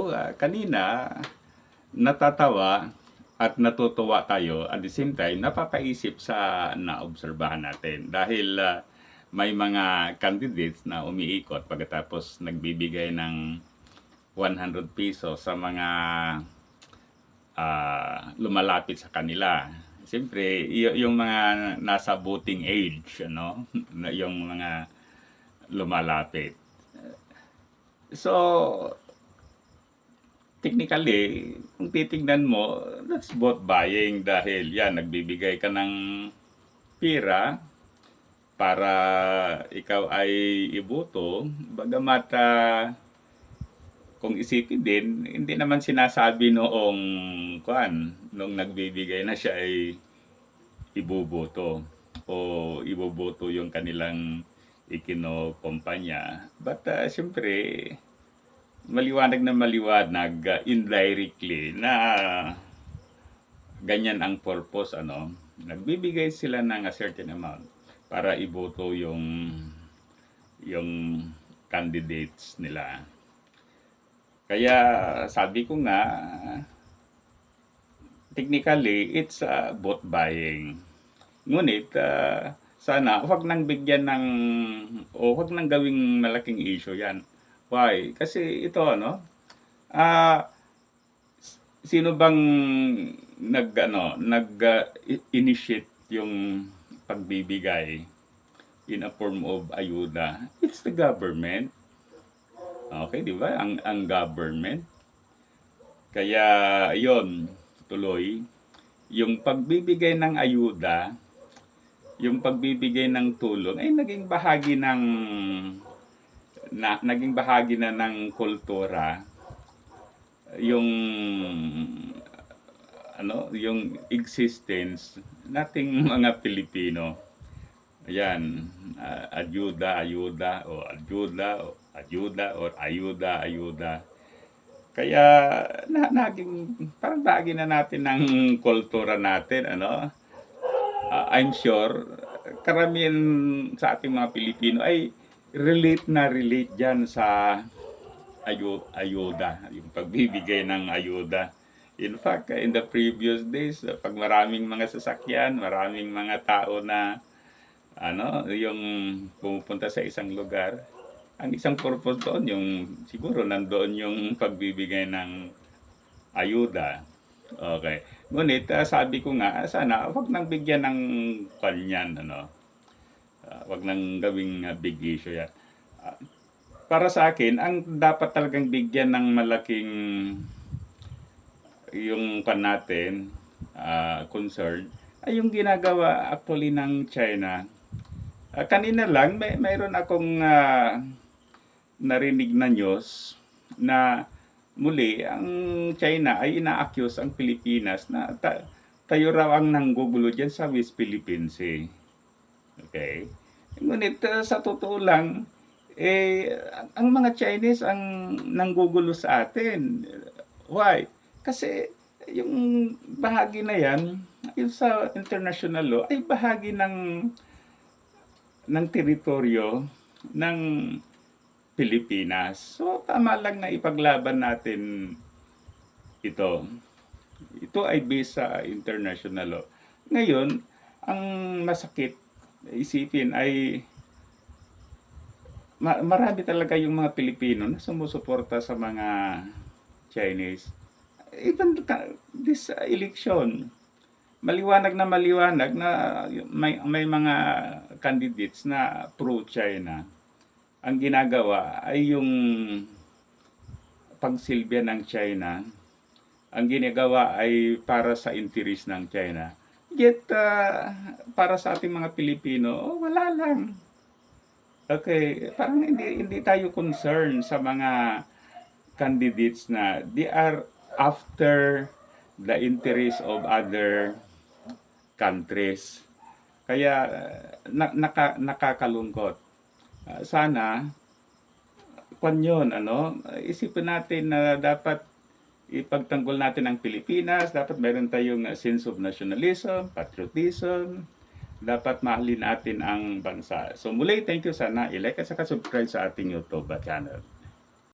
Ah, kanina, natatawa at natutuwa tayo at the same time napapaisip sa naobserbahan natin dahil ah, may mga candidates na umiikot pagkatapos nagbibigay ng 100 pesos sa mga ah, lumalapit sa kanila. Siyempre, yung mga nasa voting age, ano, yung mga lumalapit. So, technically, kung titingnan mo, that's both buying dahil yan, nagbibigay ka ng pira para ikaw ay iboto. Bagamat ah, kung isipin din, hindi naman sinasabi noong kuan, nung nagbibigay na siya ay iboboto o iboboto yung kanilang ikinokumpanya. But uh, siyempre, maliwanag na maliwanag uh, indirectly na ganyan ang purpose ano. Nagbibigay sila ng a certain amount para iboto yung yung candidates nila. Kaya sabi ko nga technically it's uh, vote buying. Ngunit uh, sana huwag nang bigyan ng o huwag nang gawing malaking issue yan Why? Kasi ito ano, ah sino bang nag ano, nag i- initiate yung pagbibigay in a form of ayuda? It's the government. Okay, di ba? Ang ang government. Kaya yon tuloy yung pagbibigay ng ayuda, yung pagbibigay ng tulong ay naging bahagi ng na naging bahagi na ng kultura yung ano yung existence nating mga Pilipino. Ayan ah, ayuda ayuda o ayuda o ayuda or ayuda ayuda. Kaya na, naging parang bahagi na natin ng kultura natin ano? Ah, I'm sure karamihan sa ating mga Pilipino ay relate na relate dyan sa ayu ayuda, yung pagbibigay ng ayuda. In fact, in the previous days, pag maraming mga sasakyan, maraming mga tao na ano, yung pumupunta sa isang lugar, ang isang purpose doon, yung siguro nandoon yung pagbibigay ng ayuda. Okay. Ngunit ah, sabi ko nga, sana wag nang bigyan ng kanyan, ano, Ah, wag nang gawing ah, big issue yan. Ah, para sa akin, ang dapat talagang bigyan ng malaking yung pan natin, ah, concern, ay yung ginagawa actually ng China. Ah, kanina lang, may, mayroon akong ah, narinig na news na muli, ang China ay ina-accuse ang Pilipinas na ta- tayo raw ang nanggugulo dyan sa West Philippine Sea. Okay? Ngunit uh, sa totoo lang, eh, ang, mga Chinese ang nanggugulo sa atin. Why? Kasi yung bahagi na yan, yung sa international law, ay bahagi ng ng teritoryo ng Pilipinas. So, tama lang na ipaglaban natin ito. Ito ay based sa international law. Ngayon, ang masakit isipin ay ma- marami talaga yung mga Pilipino na sumusuporta sa mga Chinese. Even this election, maliwanag na maliwanag na may, may mga candidates na pro-China. Ang ginagawa ay yung pagsilbihan ng China. Ang ginagawa ay para sa interes ng China. Yet, uh, para sa ating mga Pilipino, oh, wala lang. Okay, parang hindi, hindi tayo concerned sa mga candidates na they are after the interest of other countries. Kaya uh, na, naka, nakakalungkot. Uh, sana, kwan yun, ano, isipin natin na dapat ipagtanggol natin ang Pilipinas, dapat meron tayong uh, sense of nationalism, patriotism, dapat mahalin natin ang bansa. So muli, thank you sana. I-like at saka subscribe sa ating YouTube channel.